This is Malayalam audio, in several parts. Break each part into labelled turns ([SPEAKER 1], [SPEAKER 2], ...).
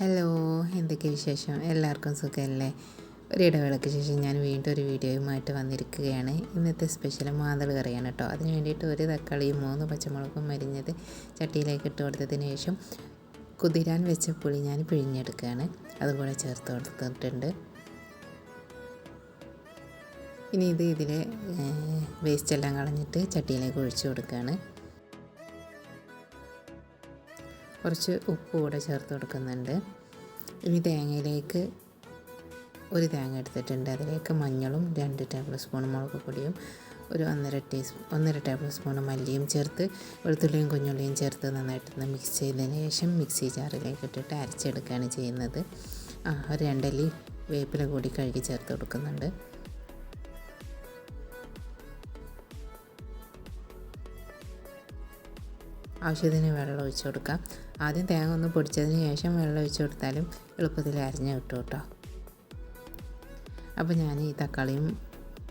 [SPEAKER 1] ഹലോ എന്തൊക്കെ വിശേഷം? എല്ലാവർക്കും സുഖമല്ലേ ഒരു ഇടവേളയ്ക്ക് ശേഷം ഞാൻ വീണ്ടും ഒരു വീഡിയോയുമായിട്ട് വന്നിരിക്കുകയാണ്. ഇന്നത്തെ സ്പെഷ്യൽ മാതൾ കറിയാണ് കേട്ടോ. അതിന് വേണ്ടിയിട്ട് ഒരു തക്കാളിയും മൂന്ന് പച്ചമുളകും മരിഞ്ഞത് ചട്ടിയിലേക്ക് ഇട്ട് കൊടുത്തതിന് ശേഷം കുതിരാൻ വെച്ച പുളി ഞാൻ പിഴിഞ്ഞെടുക്കുകയാണ്. അതുകൂടെ ചേർത്ത് കൊടുത്തിട്ടുണ്ട്. ഇനി ഇത് ഇതിലെ വേസ്റ്റ് എല്ലാം കളഞ്ഞിട്ട് ചട്ടിയിലേക്ക് ഒഴിച്ചു കൊടുക്കുകയാണ്. കുറച്ച് ഉപ്പ് കൂടെ ചേർത്ത് കൊടുക്കുന്നുണ്ട്. ഇനി തേങ്ങയിലേക്ക് ഒരു തേങ്ങ എടുത്തിട്ടുണ്ട്. അതിലേക്ക് മഞ്ഞളും രണ്ട് ടേബിൾ സ്പൂൺ മുളക് പൊടിയും ഒരു ഒന്നര ടീസ്പൂൺ ഒന്നര ടേബിൾ സ്പൂൺ മല്ലിയും ചേർത്ത് വെളുത്തുള്ളിയും കുഞ്ഞുള്ളിയും ചേർത്ത് നന്നായിട്ടൊന്ന് മിക്സ് ചെയ്തതിന് ശേഷം മിക്സി ജാറിലേക്ക് ഇട്ടിട്ട് അരച്ചെടുക്കുകയാണ് ചെയ്യുന്നത്. ആ ഒരു രണ്ടല്ലി വേപ്പില കൂടി കഴുകി ചേർത്ത് കൊടുക്കുന്നുണ്ട്. ആവശ്യത്തിന് വെള്ളം ഒഴിച്ചു കൊടുക്കാം. ആദ്യം തേങ്ങ ഒന്ന് പൊടിച്ചതിന് ശേഷം വെള്ളം ഒഴിച്ച് കൊടുത്താലും എളുപ്പത്തിൽ അരിഞ്ഞ് കിട്ടും കേട്ടോ. അപ്പോൾ ഞാൻ ഈ തക്കാളിയും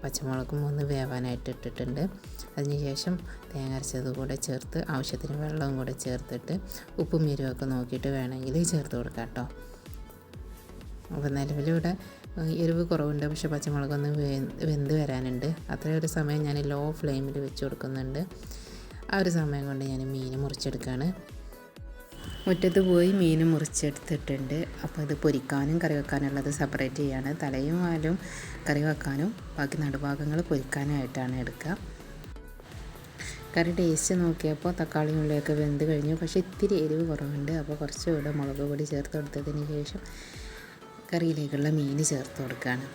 [SPEAKER 1] പച്ചമുളകും ഒന്ന് വേവാനായിട്ട് ഇട്ടിട്ടുണ്ട്. അതിനുശേഷം തേങ്ങ അരച്ചത് കൂടെ ചേർത്ത് ആവശ്യത്തിന് വെള്ളവും കൂടെ ചേർത്തിട്ട് ഉപ്പും എരിവൊക്കെ നോക്കിയിട്ട് വേണമെങ്കിൽ ചേർത്ത് കൊടുക്കാം കേട്ടോ. അപ്പോൾ നിലവിലിവിടെ എരിവ് കുറവുണ്ട് പക്ഷേ പച്ചമുളകൊന്ന് വെന്ത് വരാനുണ്ട്. അത്രയും ഒരു സമയം ഞാൻ ലോ ഫ്ലെയിമിൽ വെച്ച് കൊടുക്കുന്നുണ്ട്. ആ ഒരു സമയം കൊണ്ട് ഞാൻ മീൻ മുറിച്ചെടുക്കുകയാണ് മുറ്റത്ത് പോയി മീൻ മുറിച്ചെടുത്തിട്ടുണ്ട്. അപ്പോൾ ഇത് പൊരിക്കാനും കറി വെക്കാനുള്ളത് സെപ്പറേറ്റ് ചെയ്യാണ്. തലയും വാലും കറി വെക്കാനും ബാക്കി നടുഭാഗങ്ങൾ പൊരിക്കാനായിട്ടാണ് എടുക്കുക. കറി ടേസ്റ്റ് നോക്കിയപ്പോൾ തക്കാളി ഉള്ളിയൊക്കെ വെന്ത് കഴിഞ്ഞു. പക്ഷേ ഇത്തിരി എരിവ് കുറവുണ്ട്. അപ്പോൾ കുറച്ചുകൂടെ മുളക് പൊടി ചേർത്ത് കൊടുത്തതിന് ശേഷം കറിയിലേക്കുള്ള മീൻ ചേർത്ത് കൊടുക്കുകയാണ്.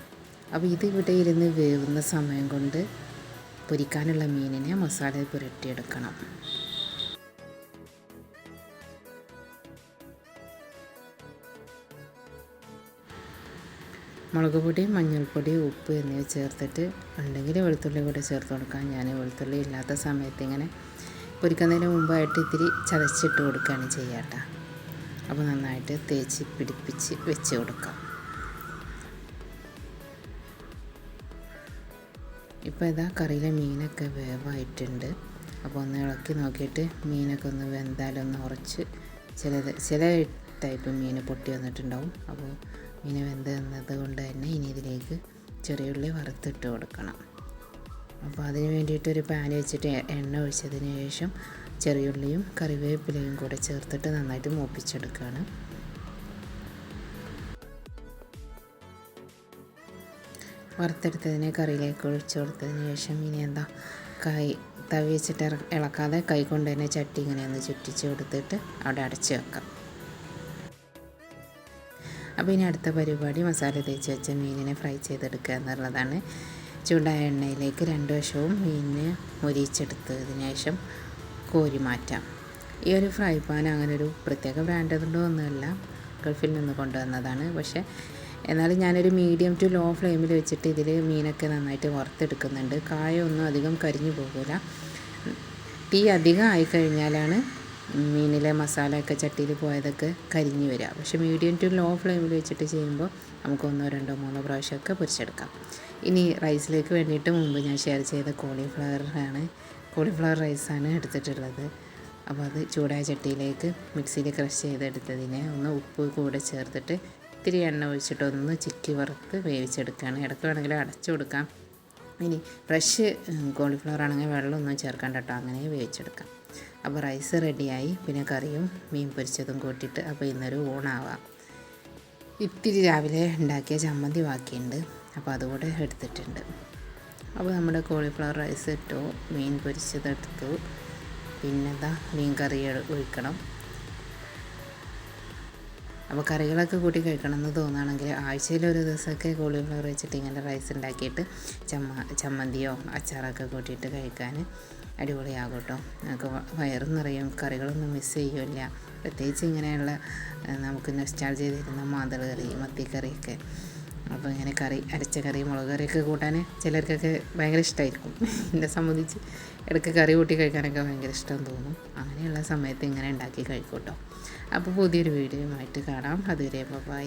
[SPEAKER 1] അപ്പോൾ ഇത് ഇവിടെ ഇരുന്ന് വേവുന്ന സമയം കൊണ്ട് പൊരിക്കാനുള്ള മീനിനെ മസാല പുരട്ടിയെടുക്കണം. മുളക് പൊടി മഞ്ഞൾപ്പൊടി ഉപ്പ് എന്നിവ ചേർത്തിട്ട് ഉണ്ടെങ്കിൽ വെളുത്തുള്ളി കൂടെ ചേർത്ത് കൊടുക്കാം. ഞാൻ വെളുത്തുള്ളി ഇല്ലാത്ത സമയത്ത് ഇങ്ങനെ പൊരിക്കുന്നതിന് മുമ്പായിട്ട് ഇത്തിരി ചതച്ചിട്ട് കൊടുക്കുകയാണ് ചെയ്യാട്ട അപ്പോൾ നന്നായിട്ട് തേച്ച് പിടിപ്പിച്ച് വെച്ച് കൊടുക്കാം. ഇപ്പോൾ ഇതാ കറിയിലെ മീനൊക്കെ വേവായിട്ടുണ്ട്. അപ്പോൾ ഒന്ന് ഇളക്കി നോക്കിയിട്ട് മീനൊക്കെ ഒന്ന് വെന്താലൊന്ന് ഉറച്ച് ചിലത് ചില ടൈപ്പ് മീൻ പൊട്ടി വന്നിട്ടുണ്ടാവും. അപ്പോൾ മീൻ വെന്ത് വന്നത് ഇതിലേക്ക് ചെറിയ ഉള്ളി വറുത്തിട്ട് കൊടുക്കണം. അപ്പോൾ അതിന് വേണ്ടിയിട്ട് ഒരു പാൻ വെച്ചിട്ട് എണ്ണ ഒഴിച്ചതിന് ശേഷം ചെറിയുള്ളിയും കറിവേപ്പിലയും കൂടെ ചേർത്തിട്ട് നന്നായിട്ട് മൂപ്പിച്ചെടുക്കുകയാണ് വറുത്തെടുത്തതിനെ കറിയിലേക്ക് ഒഴിച്ചു കൊടുത്തതിന് ശേഷം ഇനി എന്താ കൈ തവി വെച്ചിട്ട് ഇളക്കാതെ കൈ കൊണ്ട് തന്നെ ചട്ടി ഇങ്ങനെ ഒന്ന് ചുറ്റിച്ച് കൊടുത്തിട്ട് അവിടെ അടച്ച് വെക്കാം. അപ്പോൾ ഇനി അടുത്ത പരിപാടി മസാല തേച്ച് വെച്ച മീനിനെ ഫ്രൈ ചെയ്തെടുക്കുക എന്നുള്ളതാണ്. ചൂടായ എണ്ണയിലേക്ക് രണ്ട് വശവും മീനിനെ മുരിച്ചെടുത്തതിന് ശേഷം കോരി മാറ്റാം. ഈ ഒരു ഫ്രൈ പാൻ അങ്ങനെ ഒരു പ്രത്യേക ബ്രാൻഡതുണ്ടോ ഒന്നുമില്ല ഗൾഫിൽ നിന്ന് കൊണ്ടുവന്നതാണ്. പക്ഷേ എന്നാലും ഞാനൊരു മീഡിയം ടു ലോ ഫ്ലെയിമിൽ വെച്ചിട്ട് ഇതിൽ മീനൊക്കെ നന്നായിട്ട് വറുത്തെടുക്കുന്നുണ്ട്. കായൊന്നും അധികം കരിഞ്ഞു പോകില്ല തീ അധികം ആയിക്കഴിഞ്ഞാലാണ് മീനിലെ മസാലയൊക്കെ ചട്ടിയിൽ പോയതൊക്കെ കരിഞ്ഞു വരിക. പക്ഷേ മീഡിയം ടു ലോ ഫ്ലെയിമിൽ വെച്ചിട്ട് ചെയ്യുമ്പോൾ നമുക്ക് ഒന്നോ രണ്ടോ മൂന്നോ പ്രാവശ്യമൊക്കെ പൊരിച്ചെടുക്കാം. ഇനി റൈസിലേക്ക് വേണ്ടിയിട്ട് മുമ്പ് ഞാൻ ഷെയർ ചെയ്ത കോളിഫ്ലവറാണ് കോളിഫ്ലവർ റൈസാണ് എടുത്തിട്ടുള്ളത്. അപ്പോൾ അത് ചൂടായ ചട്ടിയിലേക്ക് മിക്സിയിൽ ക്രഷ് ചെയ്തെടുത്തതിനെ ഒന്ന് ഉപ്പ് കൂടെ ചേർത്തിട്ട് ഇത്തിരി എണ്ണ ഒഴിച്ചിട്ട് ഒന്ന് ചിക്കി വറുത്ത് വേവിച്ചെടുക്കുകയാണ്. ഇടയ്ക്ക് വേണമെങ്കിൽ അടച്ചു കൊടുക്കാം. ഇനി ഫ്രഷ് കോളിഫ്ലവർ ആണെങ്കിൽ വെള്ളമൊന്നും ചേർക്കണ്ട കേട്ടോ. അങ്ങനെ വേവിച്ചെടുക്കാം. അപ്പോൾ റൈസ് റെഡിയായി. പിന്നെ കറിയും മീൻ പൊരിച്ചതും കൂട്ടിയിട്ട് അപ്പോൾ ഇന്നൊരു ഊണാവാം. ഇത്തിരി രാവിലെ ഉണ്ടാക്കിയ ചമ്മന്തി ബാക്കിയുണ്ട്. അപ്പോൾ അതുകൂടെ എടുത്തിട്ടുണ്ട്. അപ്പോൾ നമ്മുടെ കോളിഫ്ലവർ റൈസ് ഇട്ടു മീൻ പൊരിച്ചതെടുത്തു പിന്നെന്താ മീൻ കറി ഒഴിക്കണം. അപ്പോൾ കറികളൊക്കെ കൂട്ടി കഴിക്കണം എന്ന് തോന്നുകയാണെങ്കിൽ ആഴ്ചയിൽ ഒരു ദിവസമൊക്കെ കോളിഫ്ലവർ വെച്ചിട്ട് ഇങ്ങനെ റൈസ് ഉണ്ടാക്കിയിട്ട് ചമ്മ ചമ്മന്തിയോ അച്ചാറൊക്കെ കൂട്ടിയിട്ട് കഴിക്കാൻ അടിപൊളിയാകും കേട്ടോ. നമുക്ക് വയറും നിറയും കറികളൊന്നും മിസ് ചെയ്യില്ല പ്രത്യേകിച്ച് ഇങ്ങനെയുള്ള നമുക്ക് നെസ്റ്റാൾ ചെയ്തിരുന്ന മാതള കറി മത്തിക്കറിയൊക്കെ. അപ്പോൾ ഇങ്ങനെ കറി അരച്ച കറി മുളക് കറിയൊക്കെ കൂട്ടാൻ ചിലർക്കൊക്കെ ഭയങ്കര ഇഷ്ടമായിരിക്കും എന്നെ സംബന്ധിച്ച് ഇടയ്ക്ക് കറി കൂട്ടി കഴിക്കാനൊക്കെ ഭയങ്കര ഇഷ്ടം തോന്നും. അങ്ങനെയുള്ള സമയത്ത് ഇങ്ങനെ ഉണ്ടാക്കി കഴിക്കും കേട്ടോ. അപ്പോൾ പുതിയൊരു വീഡിയോയുമായിട്ട് കാണാം. അതുവരെ ബൈ